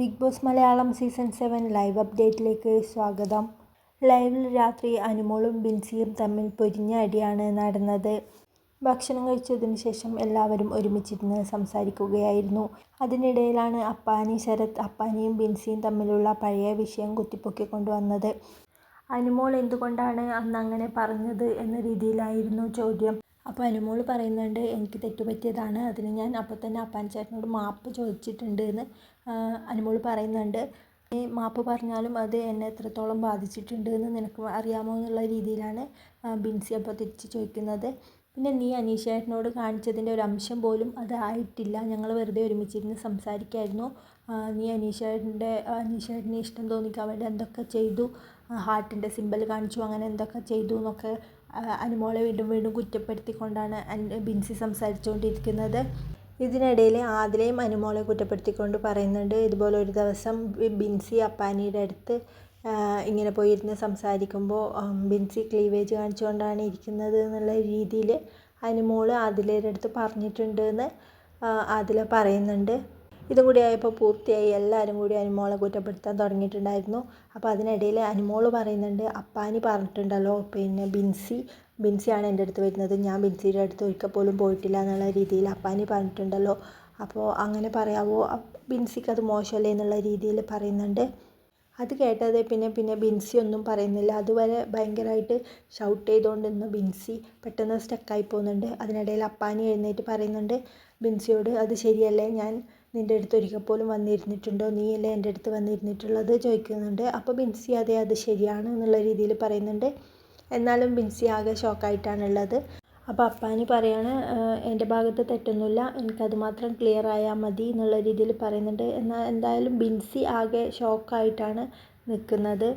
Bigg Boss Malayalam season seven live അപ്ഡേറ്റിലേക്ക് സ്വാഗതം. ലൈവിൽ രാത്രി അനുമോളും ബിൻസിയും തമ്മിൽ പൊരിഞ്ഞ അടിയാണ് നടന്നത്. ഭക്ഷണം കഴിച്ചതിന് ശേഷം എല്ലാവരും ഒരുമിച്ചിരുന്ന് സംസാരിക്കുകയായിരുന്നു. അതിനിടയിലാണ് അപ്പാനി ശരത് അപ്പാനിയും ബിൻസിയും തമ്മിലുള്ള പഴയ വിഷയം കുത്തിപ്പൊക്കിക്കൊണ്ടുവന്നത് അനുമോൾ എന്തുകൊണ്ടാണ് അന്ന് അങ്ങനെ പറഞ്ഞത് എന്ന രീതിയിലായിരുന്നു ചോദ്യം. അപ്പോൾ അനുമോൾ പറയുന്നുണ്ട് എനിക്ക് തെറ്റുപറ്റിയതാണ് അതിന് ഞാൻ അപ്പോൾ തന്നെ അപ്പാൻ ചേട്ടനോട് മാപ്പ് ചോദിച്ചിട്ടുണ്ട് എന്ന് അനുമോൾ പറയുന്നുണ്ട്. ഈ മാപ്പ് പറഞ്ഞാലും അത് എന്നെ എത്രത്തോളം ബാധിച്ചിട്ടുണ്ട് എന്ന് നിനക്ക് അറിയാമോ എന്നുള്ള രീതിയിലാണ് ബിൻസി അപ്പോൾ തിരിച്ച് ചോദിക്കുന്നത്. പിന്നെ നീ അനീഷേട്ടനോട് കാണിച്ചതിന്റെ ഒരു അംശം പോലും അതായിട്ടില്ല. ഞങ്ങൾ വെറുതെ ഒരുമിച്ചിരുന്ന് സംസാരിക്കായിരുന്നു. നീ അനീഷേട്ടന്റെ അനീഷേട്ടനെ ഇഷ്ടം തോന്നിക്കാൻ വേണ്ടി എന്തൊക്കെ ചെയ്തു? ഹാർട്ടിന്റെ സിമ്പൽ കാണിച്ചു. അങ്ങനെ എന്തൊക്കെ ചെയ്തു എന്നൊക്കെ അനുമോളെ വീണ്ടും വീണ്ടും കുറ്റപ്പെടുത്തിക്കൊണ്ടാണ് ബിൻസി സംസാരിച്ചുകൊണ്ടിരിക്കുന്നത്. ഇതിനിടയിൽ ആദിലയും അനുമോളെ കുറ്റപ്പെടുത്തിക്കൊണ്ട് പറയുന്നുണ്ട് ഇതുപോലെ ഒരു ദിവസം ബിൻസി അപ്പാനിയുടെ അടുത്ത് ഇങ്ങനെ പോയിരുന്ന് സംസാരിക്കുമ്പോൾ ബിൻസി ക്ലീവേജ് കാണിച്ചുകൊണ്ടാണ് ഇരിക്കുന്നത് എന്നുള്ള രീതിയിൽ അതിന് ആദിലയുടെ അടുത്ത് പറഞ്ഞിട്ടുണ്ട് എന്ന് ആദില പറയുന്നുണ്ട്. ഇതും കൂടി ആയപ്പോൾ പൂർത്തിയായി. എല്ലാവരും കൂടി അനുമോളെ കുറ്റപ്പെടുത്താൻ തുടങ്ങിയിട്ടുണ്ടായിരുന്നു. അപ്പോൾ അതിനിടയിൽ അനുമോൾ പറയുന്നുണ്ട് അപ്പാനി പറഞ്ഞിട്ടുണ്ടല്ലോ പിന്നെ ബിൻസി ബിൻസിയാണ് എന്റെ അടുത്ത് വരുന്നത്. ഞാൻ ബിൻസിയുടെ അടുത്ത് ഒരിക്കൽ പോലും പോയിട്ടില്ല എന്നുള്ള രീതിയിൽ അപ്പാനി പറഞ്ഞിട്ടുണ്ടല്ലോ. അപ്പോൾ അങ്ങനെ പറയാവോ? ബിൻസിക്ക് അത് മോശമല്ലേ എന്നുള്ള രീതിയിൽ പറയുന്നുണ്ട്. അത് കേട്ടത് പിന്നെ പിന്നെ ബിൻസി ഒന്നും പറയുന്നില്ല. അതുവരെ ഭയങ്കരമായിട്ട് ഷൗട്ട് ചെയ്തുകൊണ്ടിരുന്ന ബിൻസി പെട്ടെന്ന് സ്റ്റക്കായി പോകുന്നുണ്ട്. അതിനിടയിൽ അപ്പാനി എഴുന്നേറ്റ് പറയുന്നുണ്ട് ബിൻസിയോട് അത് ശരിയല്ലേ? ഞാൻ നിന്റെ അടുത്ത് ഒരിക്കൽ പോലും വന്നിരുന്നിട്ടുണ്ടോ? നീയല്ലേ എന്റെ അടുത്ത് വന്നിരുന്നിട്ടുള്ളത്? ചോദിക്കുന്നുണ്ട്. അപ്പോൾ ബിൻസി അതെ അത് ശരിയാണ് എന്നുള്ള രീതിയിൽ പറയുന്നുണ്ട്. എന്നാലും ബിൻസി ആകെ ഷോക്കായിട്ടാണുള്ളത് അപ്പോൾ അപ്പാനി പറയാണ് എന്റെ ഭാഗത്ത് തെറ്റൊന്നുമില്ല. എനിക്കത് മാത്രം ക്ലിയർ ആയാൽ മതി എന്നുള്ള രീതിയിൽ പറയുന്നുണ്ട്. എന്നാൽ എന്തായാലും ബിൻസി ആകെ ഷോക്കായിട്ടാണ് നിൽക്കുന്നത്.